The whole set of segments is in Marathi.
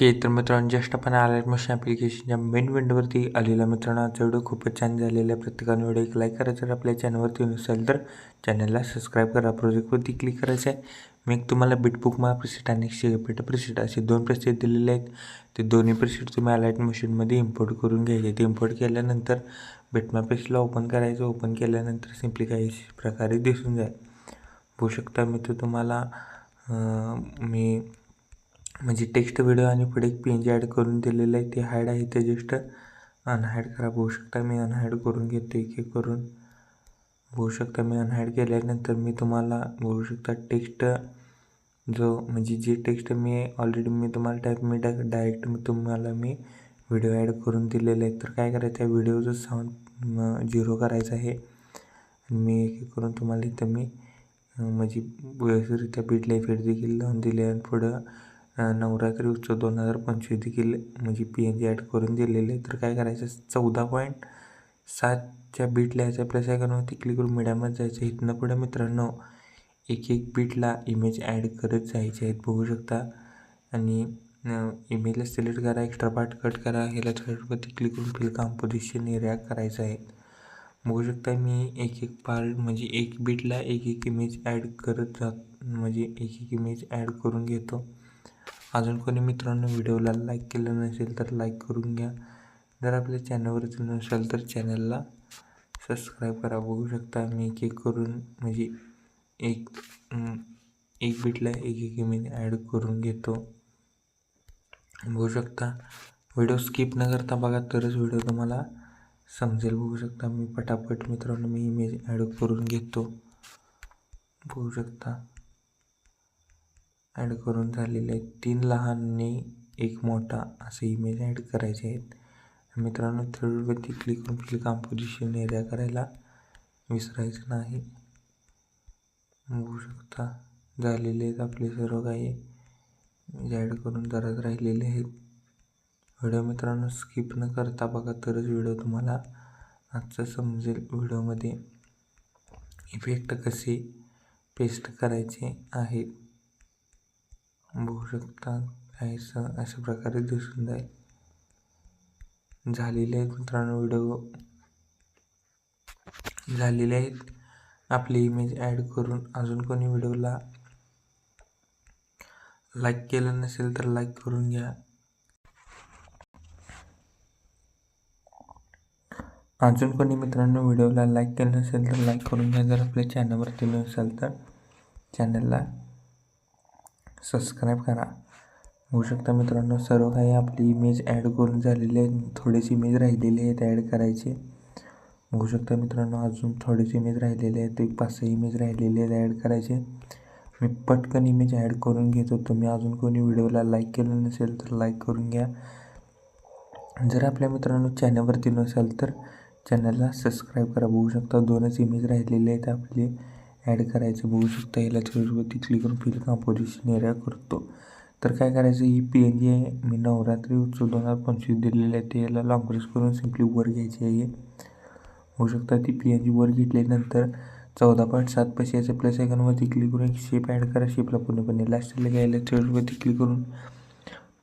ओके तर मित्रांनो जस्ट आपण अलर्ट मशीन ॲप्लिकेशनच्या मेन विंडोवरती आलेला मित्रांनो आजचा व्हिडिओ खूपच छान झालेला आहे. प्रत्येकाने व्हिडिओ एक लाईक करायचा जर आपल्या चॅनलवरती नसेल तर चॅनलला सबस्क्राईब करा. प्रोजेक्टवरती क्लिक करायचं आहे मी एक तुम्हाला बिटबुक मा प्रिसेट आणि शेपेट प्रिसेट असे दोन प्रिसेट दिलेले आहेत. ते दोन्ही प्रिसेट तुम्ही अलर्ट मशीनमध्ये इम्पोर्ट करून घ्यायचे ते इम्पोर्ट केल्यानंतर बिटमा पेजला ओपन करायचं. ओपन केल्यानंतर सिम्पली काही प्रकारे दिसून जाईल. बघू शकता मी तो तुम्हाला मी म्हणजे टेक्स्ट व्हिडिओ आणि पुढे एक पी एन जी ॲड करून दिलेलं आहे. ते हायड आहे ते जस्ट अनहायड करा बघू शकता. मी अनहायड करून घेतो एक एक करून बघू शकता. मी अनहायड केल्यानंतर मी तुम्हाला बघू शकता टेक्स्ट जो म्हणजे जे टेक्स्ट मी ऑलरेडी मी तुम्हाला टाईप मी डाय डायरेक्ट मी तुम्हाला मी व्हिडिओ ॲड करून दिलेला आहे. तर काय करायचं? आहे व्हिडिओचं साऊंड झिरो करायचं आहे. आणि मी एक एक करून तुम्हाला इथं मी म्हणजे व्यवस्थितरित्या बीटला इफेक्ट देखील लावून दिले आणि पुढं नवरात्री उत्सव दोन हजार पंचवीस देखील म्हणजे पी एन जी ॲड करून दिलेले. तर काय करायचं? चौदा पॉईंट सातच्या बीट लिहायचं प्लस ते क्लिक करून मीडियममध्ये जायचं. इथनं पुढे मित्रांनो एक एक बीटला इमेज ॲड करत जायचे आहेत. बघू शकता. आणि इमेजला सिलेक्ट करा एक्स्ट्रा पार्ट कट करा. ह्याला थर्डवरती क्लिक करून फिल कॉम्पोजिशन एरिया करायचं आहे. बघू शकता मी एक एक पार्ट म्हणजे एक बीटला एक एक इमेज ॲड करत जात म्हणजे एक एक इमेज ॲड करून घेतो. अजून कोणी मित्रांनो व्हिडिओला लाईक केलं नसेल तर लाईक करून घ्या. जर आपल्या चॅनलवरती नसेल तर चॅनलला सबस्क्राईब करा. बघू शकता मी एक एक करून म्हणजे एक एक बीटला एक एक मी ॲड करून घेतो. बघू शकता. व्हिडिओ स्किप न करता बघा तरच व्हिडिओ तुम्हाला समजेल. बघू शकता मी पटापट मित्रांनो मी इमेज ॲड करून घेतो. बघू शकता. ॲड करून झालेले आहेत. तीन लहान आणि एक मोठा असे इमेज ॲड करायचे आहेत. मित्रांनो थर्डवरती क्लिक करून फिल कॉम्पोजिशन एरिया करायला विसरायचं नाही. बघू शकता झालेले आहेत आपले सर्व काही. ॲड करून जराच राहिलेले आहेत. व्हिडिओ मित्रांनो स्किप न करता बघा तरच व्हिडिओ तुम्हाला आजचं समजेल. व्हिडिओमध्ये इफेक्ट कसे पेस्ट करायचे आहेत. बघू शकता काही अशा प्रकारे दिसून जाईल. झालेले आहेत मित्रांनो व्हिडिओ झालेले आहेत. आपली इमेज ॲड करून अजून कोणी व्हिडिओला लाईक केलं नसेल तर लाईक करून घ्या. अजून कोणी मित्रांनो व्हिडिओला लाईक केलं नसेल तर लाईक करून घ्या. जर आपल्या चॅनलवरती नसेल तर चॅनलला सबस्क्राईब करा. होऊ शकता मित्रांनो सर्व काही आपली इमेज ॲड करून झालेली आहे थोडीशी इमेज राहिलेली आहेत ॲड करायची. होऊ शकता मित्रांनो अजून थोडेसे इमेज राहिलेले आहेत. एक पाच सहा इमेज राहिलेली आहेत ॲड करायचे. मी पटकन इमेज ॲड करून घेतो. तुम्ही अजून कोणी व्हिडिओला लाईक केलं नसेल तर लाईक करून घ्या. जर आपल्या मित्रांनो चॅनलवरती नसेल तर चॅनलला सबस्क्राईब करा. बघू शकता दोनच इमेज राहिलेले आहेत आपले. ॲड करायचं बघू शकता. याला थ्रीवरती क्लिक करून फिल कंपोजिशन एरिया करतो. तर काय करायचं? ही पी एन जी आहे. मी नवरात्री उत्सव दोन हजार पंचवीस दिलेलं आहे. ते याला लॉंग प्रेस करून सिम्पली वर घ्यायची आहे. होऊ शकता ती पी एन जी वर घेतल्यानंतर चौदा पॉईंट सात पैसे याचं प्लस आयकॉनवरती क्लिक करून एक शेप ॲड करा. शेपला पूर्णपणे लास्टला घ्यायला थ्रेडवरती क्लिक करून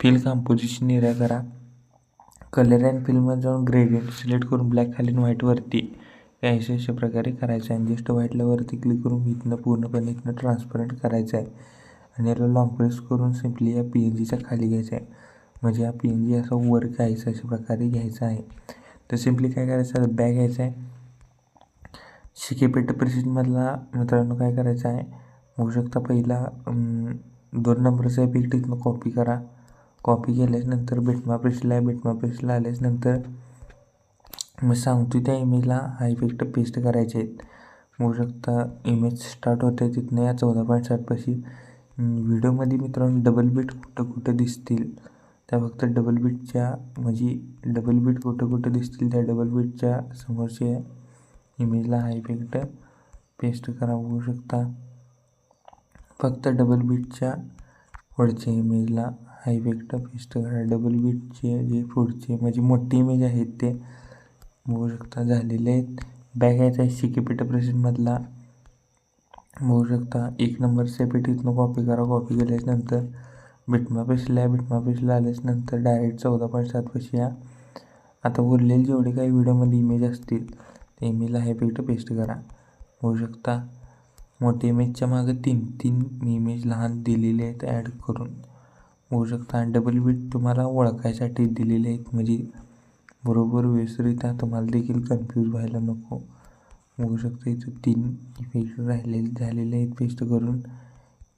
फिल कंपोजिशन एरिया करा. कलर अँड फिल्म जाऊन ग्रेडियंट सिलेक्ट करून ब्लॅक खाली व्हाईटवरती अशा अशा प्रकारे करायचं आहे. आणि जस्ट व्हाईटला वरती क्लिक करून इथनं पूर्णपणे इथनं ट्रान्सपरंट करायचं आहे. आणि याला लॉंग प्रेस करून सिम्पली या पी एन जीच्या खाली घ्यायचं आहे. म्हणजे हा पी एन जी असा वर घ्यायचा अशा प्रकारे घ्यायचा आहे. तर सिम्पली काय करायचं आहे? बॅग घ्यायचा आहे. शिकेपेट प्रेसिडमधला मित्रांनो काय करायचं आहे? बघू शकता पहिला दोन नंबरचा पीक इथनं कॉपी करा. कॉपी केल्याच्यानंतर बिटमा प्रेसला आहे बिटमा प्रेसला आल्याच्यानंतर मी सांगतो त्या इमेजला हा इफेक्ट पेस्ट करायचे आहेत. बघू शकता इमेज स्टार्ट होते तिथनं या चौदा पॉईंट साठपाशी व्हिडिओमध्ये मित्रांनो डबल बीट कुठं कुठं दिसतील? त्या फक्त डबल बीटच्या म्हणजे डबल बीट कुठं कुठं दिसतील त्या डबल बीटच्या समोरच्या इमेजला हा इफेक्ट पेस्ट करा. बघू शकता फक्त डबल बीटच्या पुढच्या इमेजला हा इफेक्ट पेस्ट करा. डबल बीटचे जे पुढचे म्हणजे मोठी इमेज आहेत ते बघू शकता झालेले आहेत. बॅग यायचा आहे शिकीपीठ प्रेसिडमधला बघू शकता एक नंबर सेपीट इथनं कॉपी करा कॉपी केल्याच्यानंतर बिटमा आहे बिटमा पेसला आल्याच्यानंतर डायरेक्ट चौदा पॉईंट सात पैसे या. आता उरलेले जेवढे काही व्हिडिओमध्ये इमेज असतील ते इमेजला आहे पीठ पेस्ट करा. होऊ शकता मोठ्या इमेजच्या मागे तीन तीन इमेज लहान दिलेले आहेत ॲड करून. होऊ शकता डबल बीट तुम्हाला ओळखायसाठी दिलेले आहेत म्हणजे बरोबर व्यवस्थितरित्या तुम्हाला देखील कन्फ्यूज व्हायला नको. बघू शकता इथं तीन इफेक्ट राहिले झालेले आहेत पेस्ट करून.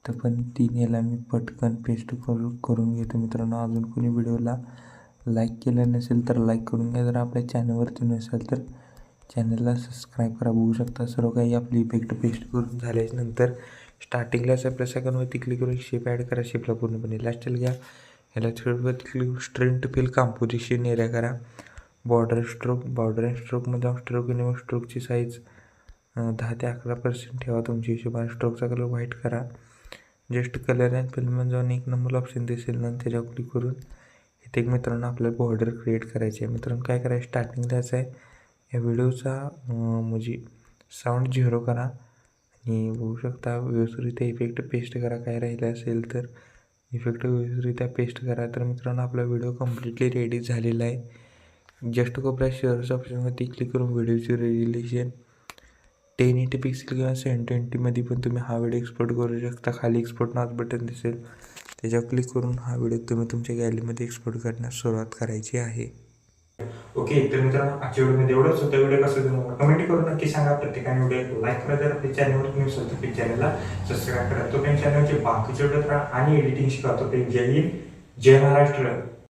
तर पण तीन याला मी पटकन पेस्ट करू करून घेतो मित्रांनो. अजून कोणी व्हिडिओला लाईक केलं नसेल तर लाईक करून घ्या. जर आपल्या चॅनलवरती नसेल तर चॅनलला सबस्क्राईब करा. बघू शकता सर्व काही आपली इफेक्ट पेस्ट करून झाल्याच्यानंतर स्टार्टिंगलाच आपल्या सेकंडवरती क्लिक करून शेप ॲड करा. शेपला पूर्णपणे लास्टला घ्या. ह्याला थर्डवरती click straight fill composition area करा. बॉर्डर स्ट्रोक बॉर्डर अँड स्ट्रोकमध्ये स्ट्रोक आणि मग स्ट्रोकची साईज दहा ते अकरा पर्सेंट ठेवा तुमच्या हिशोबाने. स्ट्रोकचा कलर व्हाईट करा. जस्ट कलर अँड फिल्ममध्ये जाऊन एक नंबर ऑप्शन दिसेल ना त्याच्यावर क्लिक करून. इथे एक मित्रांनो आपल्याला बॉर्डर क्रिएट करायची आहे मित्रांनो काय करायचं? स्टार्टिंग द्यायचं आहे या व्हिडिओचा म्हणजे साऊंड झिरो करा. आणि बघू शकता व्यवस्थितरित्या इफेक्ट पेस्ट करा. काय राहिलं असेल तर इफेक्ट व्यवस्थितरित्या पेस्ट करा. तर मित्रांनो आपला व्हिडिओ कम्प्लिटली रेडी झालेला आहे. जस्ट कोपऱ्यात शेअर्स ऑप्शनवरती क्लिक करून व्हिडिओची रेग्युलेशन टेन एटी पिक्सेल किंवा सेवन ट्वेंटीमध्ये पण तुम्ही हा व्हिडिओ एक्सपोर्ट करू शकता. खाली एक्सपोर्ट नाच बटन दिसेल. त्याच्यावर क्लिक करून हा व्हिडिओ तुम्ही तुमच्या गॅलरीमध्ये एक्सपोर्ट करण्यास सुरुवात करायची आहे. ओके तर मित्रांनो आजच्या व्हिडिओमध्ये एवढंच होतं. व्हिडिओ कसं तुम्हाला कमेंट करून नक्की सांगा. प्रत्येकाने व्हिडिओ लाईक करा. जर आपल्या चॅनलवर तुम्ही स्वतः पेज चॅनलला सबस्क्राईब करा तो पेन चॅनलचे बाकीचे व्हिडिओ करा आणि एडिटिंग शिका तो पेन जय हिंद जय महाराष्ट्र.